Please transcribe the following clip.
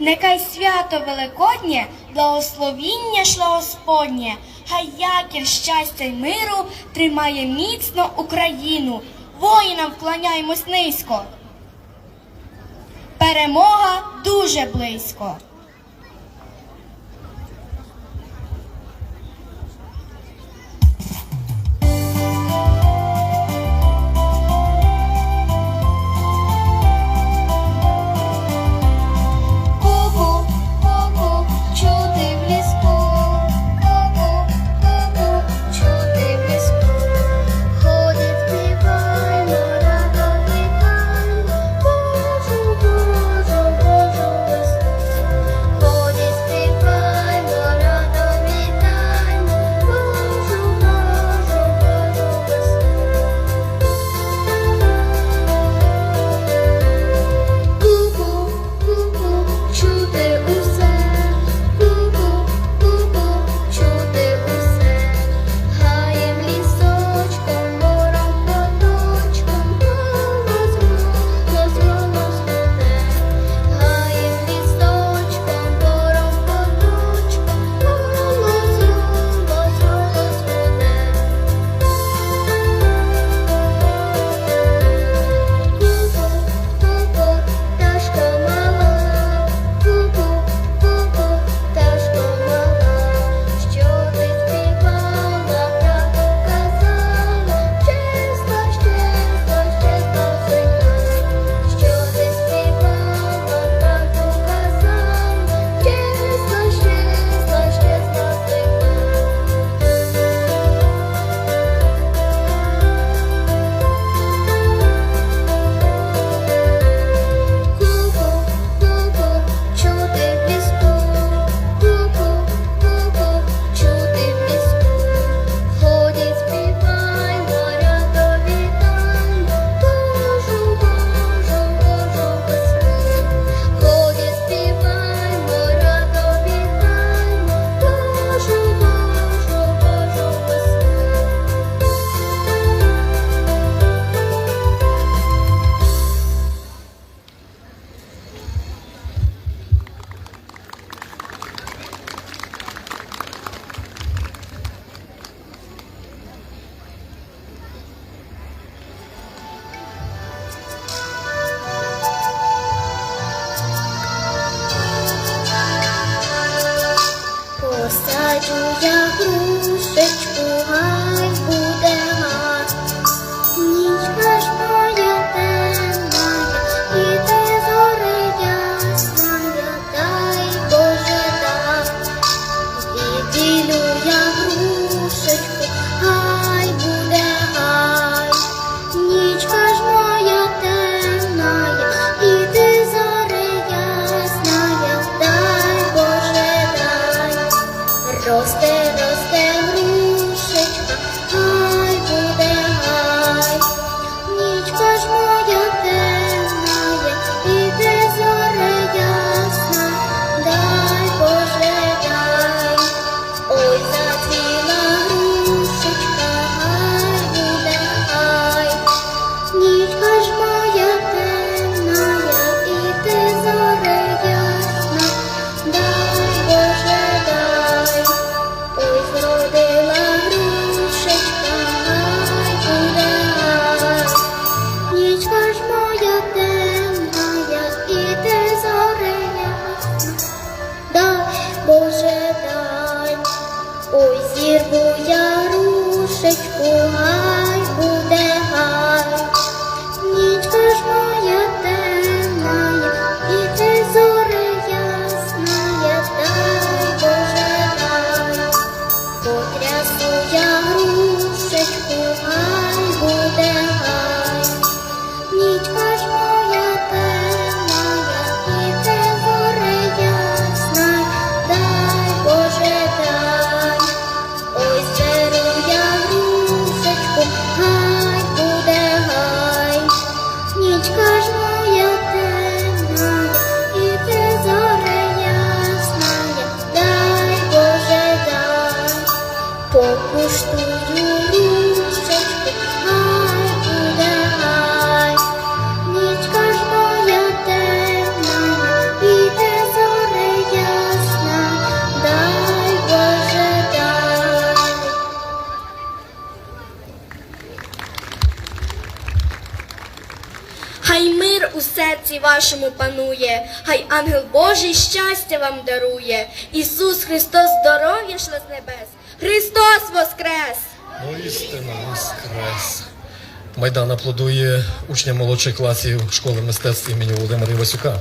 Нехай свято Великоднє, благословіння шло Господнє, хай якір щастя й миру тримає міцно Україну. Воїнам вклоняємось низько. Перемога дуже близько. Puja Girls stand. Серці вашому панує, хай ангел Божий щастя вам дарує. Ісус Христос здоров'я шла з небес. Христос Воскрес! Істина воскрес. Майдан аплодує учням молодших класів школи мистецтв імені Володимира Івасюка.